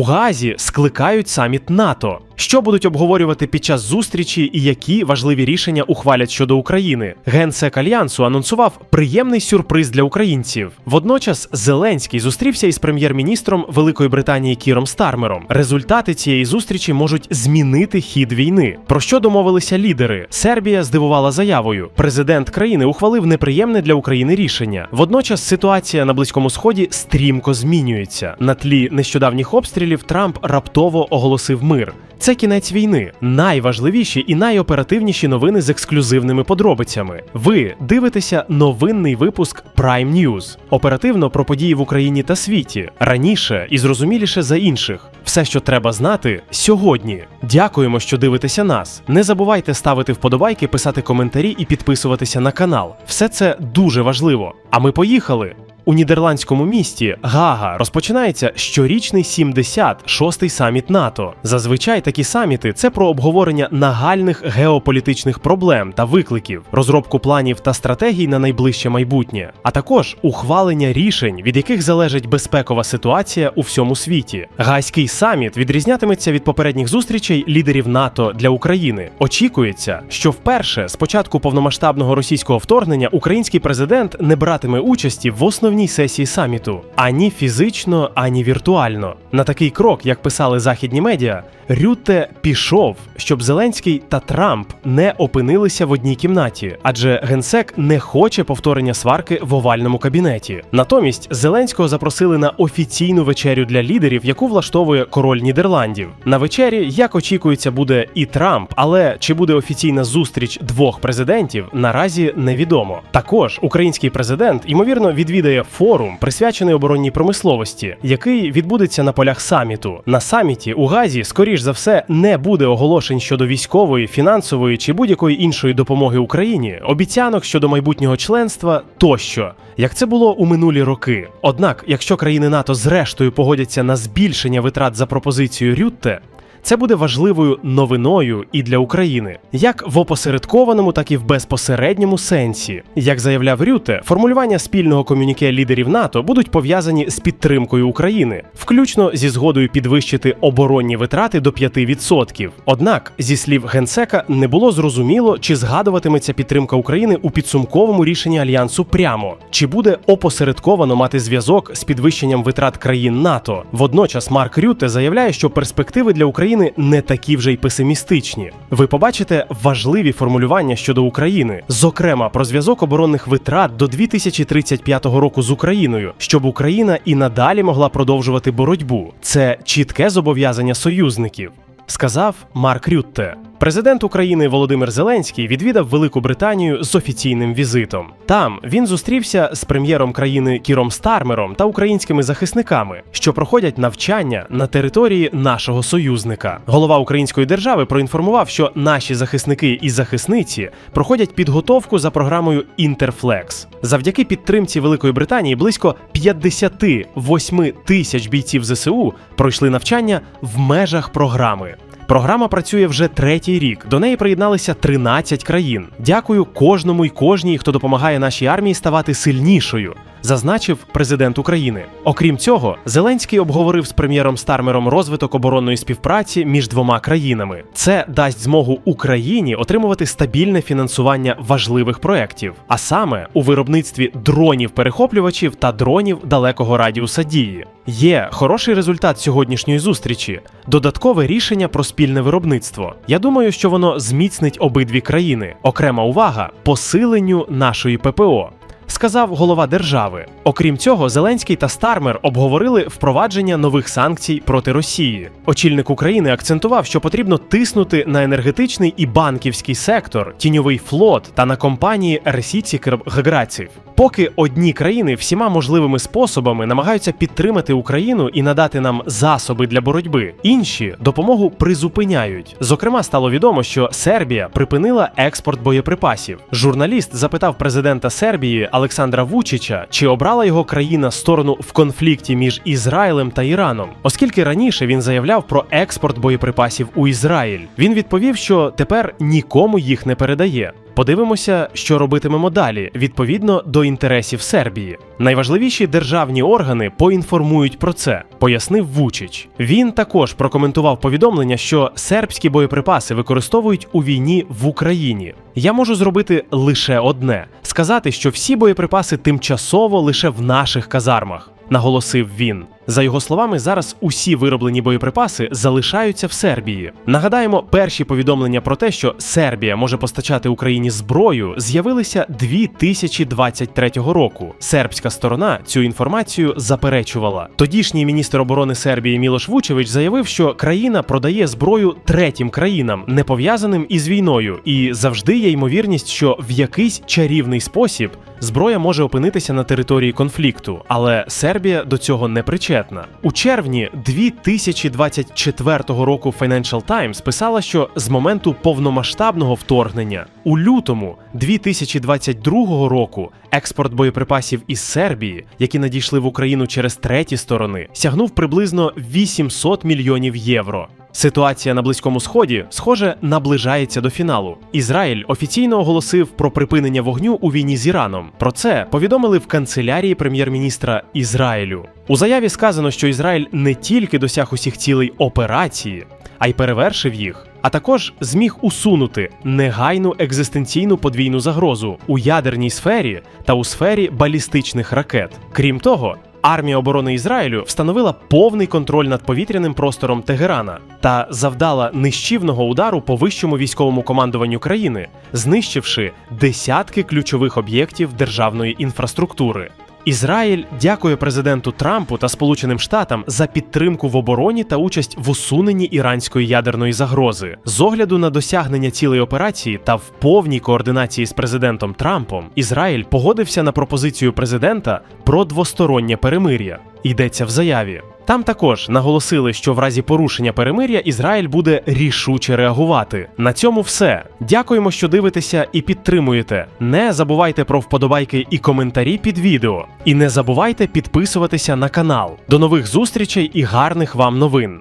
У Газі скликають саміт НАТО. Що будуть обговорювати під час зустрічі і які важливі рішення ухвалять щодо України? Генсек альянсу анонсував приємний сюрприз для українців. Водночас Зеленський зустрівся із прем'єр-міністром Великої Британії Кіром Стармером. Результати цієї зустрічі можуть змінити хід війни. Про що домовилися лідери? Сербія здивувала заявою. Президент країни ухвалив неприємне для України рішення. Водночас ситуація на близькому сході стрімко змінюється. На тлі нещодавніх обстрілів Трамп раптово оголосив мир. Це кінець війни. Найважливіші і найоперативніші новини з ексклюзивними подробицями. Ви дивитеся новинний випуск Prime News. Оперативно про події в Україні та світі. Раніше і зрозуміліше за інших. Все, що треба знати, сьогодні. Дякуємо, що дивитеся нас. Не забувайте ставити вподобайки, писати коментарі і підписуватися на канал. Все це дуже важливо. А ми поїхали. У нідерландському місті Гага розпочинається щорічний 76-й саміт НАТО. Зазвичай такі саміти це про обговорення нагальних геополітичних проблем та викликів, розробку планів та стратегій на найближче майбутнє, а також ухвалення рішень, від яких залежить безпекова ситуація у всьому світі. Гайський саміт відрізнятиметься від попередніх зустрічей лідерів НАТО для України. Очікується, що вперше з початку повномасштабного російського вторгнення український президент не братиме участі в основній сесії саміту ані фізично, ані віртуально. На такий крок, як писали західні медіа, Рютте пішов, щоб Зеленський та Трамп не опинилися в одній кімнаті, адже генсек не хоче повторення сварки в овальному кабінеті. Натомість Зеленського запросили на офіційну вечерю для лідерів, яку влаштовує король Нідерландів. На вечері, як очікується, буде і Трамп, але чи буде офіційна зустріч двох президентів, наразі невідомо. Також український президент ймовірно відвідає форум, присвячений оборонній промисловості, який відбудеться на полях саміту. На саміті у Газі, скоріш за все, не буде оголошень щодо військової, фінансової чи будь-якої іншої допомоги Україні, обіцянок щодо майбутнього членства тощо, як це було у минулі роки. Однак, якщо країни НАТО зрештою погодяться на збільшення витрат за пропозицією Рютте, це буде важливою новиною і для України, як в опосередкованому, так і в безпосередньому сенсі. Як заявляв Рюте, формулювання спільного комюніке лідерів НАТО будуть пов'язані з підтримкою України, включно зі згодою підвищити оборонні витрати до 5%. Однак, зі слів генсека, не було зрозуміло, чи згадуватиметься підтримка України у підсумковому рішенні альянсу прямо, чи буде опосередковано мати зв'язок з підвищенням витрат країн НАТО. Водночас Марк Рюте заявляє, що перспективи для України не такі вже й песимістичні. Ви побачите важливі формулювання щодо України, зокрема про зв'язок оборонних витрат до 2035 року з Україною, щоб Україна і надалі могла продовжувати боротьбу. Це чітке зобов'язання союзників. Сказав Марк Рютте. Президент України Володимир Зеленський відвідав Велику Британію з офіційним візитом. Там він зустрівся з прем'єром країни Кіром Стармером та українськими захисниками, що проходять навчання на території нашого союзника. Голова української держави проінформував, що наші захисники і захисниці проходять підготовку за програмою Інтерфлекс. Завдяки підтримці Великої Британії близько 58 тисяч бійців ЗСУ пройшли навчання в межах програми. Програма працює вже третій рік. До неї приєдналися 13 країн. Дякую кожному й кожній, хто допомагає нашій армії ставати сильнішою. Зазначив президент України. Окрім цього, Зеленський обговорив з прем'єром Стармером розвиток оборонної співпраці між двома країнами. Це дасть змогу Україні отримувати стабільне фінансування важливих проєктів, а саме у виробництві дронів-перехоплювачів та дронів далекого радіуса дії. Є хороший результат сьогоднішньої зустрічі додаткове рішення про спільне виробництво. Я думаю, що воно зміцнить обидві країни. Окрема увага посиленню нашої ППО. Сказав голова держави. Окрім цього, Зеленський та Стармер обговорили впровадження нових санкцій проти Росії. Очільник України акцентував, що потрібно тиснути на енергетичний і банківський сектор, тіньовий флот та на компанії Російських Граців. Поки одні країни всіма можливими способами намагаються підтримати Україну і надати нам засоби для боротьби, інші допомогу призупиняють. Зокрема, стало відомо, що Сербія припинила експорт боєприпасів. Журналіст запитав президента Сербії Олександра Вучича, чи обрала його країна сторону в конфлікті між Ізраїлем та Іраном, оскільки раніше він заявляв про експорт боєприпасів у Ізраїль. Він відповів, що тепер нікому їх не передає. Подивимося, що робитимемо далі відповідно до інтересів Сербії. Найважливіші державні органи поінформують про це, пояснив Вучич. Він також прокоментував повідомлення, що сербські боєприпаси використовують у війні в Україні. Я можу зробити лише одне: сказати, що всі боєприпаси тимчасово лише в наших казармах. Наголосив він. За його словами, зараз усі вироблені боєприпаси залишаються в Сербії. Нагадаємо, перші повідомлення про те, що Сербія може постачати Україні зброю, з'явилися 2023 року. Сербська сторона цю інформацію заперечувала. Тодішній міністр оборони Сербії Мілош Вучевич заявив, що країна продає зброю третім країнам, не пов'язаним із війною, і завжди є ймовірність, що в якийсь чарівний спосіб зброя може опинитися на території конфлікту, але Сербія до цього не причетна. У червні 2024 року Financial Times писала, що з моменту повномасштабного вторгнення у лютому 2022 року експорт боєприпасів із Сербії, які надійшли в Україну через треті сторони, сягнув приблизно 800 мільйонів євро. Ситуація на близькому сході, схоже, наближається до фіналу. Ізраїль офіційно оголосив про припинення вогню у війні з Іраном. Про це повідомили в канцелярії прем'єр-міністра Ізраїлю. У заяві сказано, що Ізраїль не тільки досяг усіх цілей операції, а й перевершив їх. А також зміг усунути негайну екзистенційну подвійну загрозу у ядерній сфері та у сфері балістичних ракет. Крім того, Армія оборони Ізраїлю встановила повний контроль над повітряним простором Тегерана та завдала нищівного удару по вищому військовому командуванню країни, знищивши десятки ключових об'єктів державної інфраструктури. Ізраїль дякує президенту Трампу та Сполученим Штатам за підтримку в обороні та участь в усуненні іранської ядерної загрози. З огляду на досягнення цілей операції та в повній координації з президентом Трампом, Ізраїль погодився на пропозицію президента про двостороннє перемир'я. Йдеться в заяві. Там також наголосили, що в разі порушення перемир'я Ізраїль буде рішуче реагувати. На цьому все. Дякуємо, що дивитеся і підтримуєте. Не забувайте про вподобайки і коментарі під відео. І не забувайте підписуватися на канал. До нових зустрічей і гарних вам новин.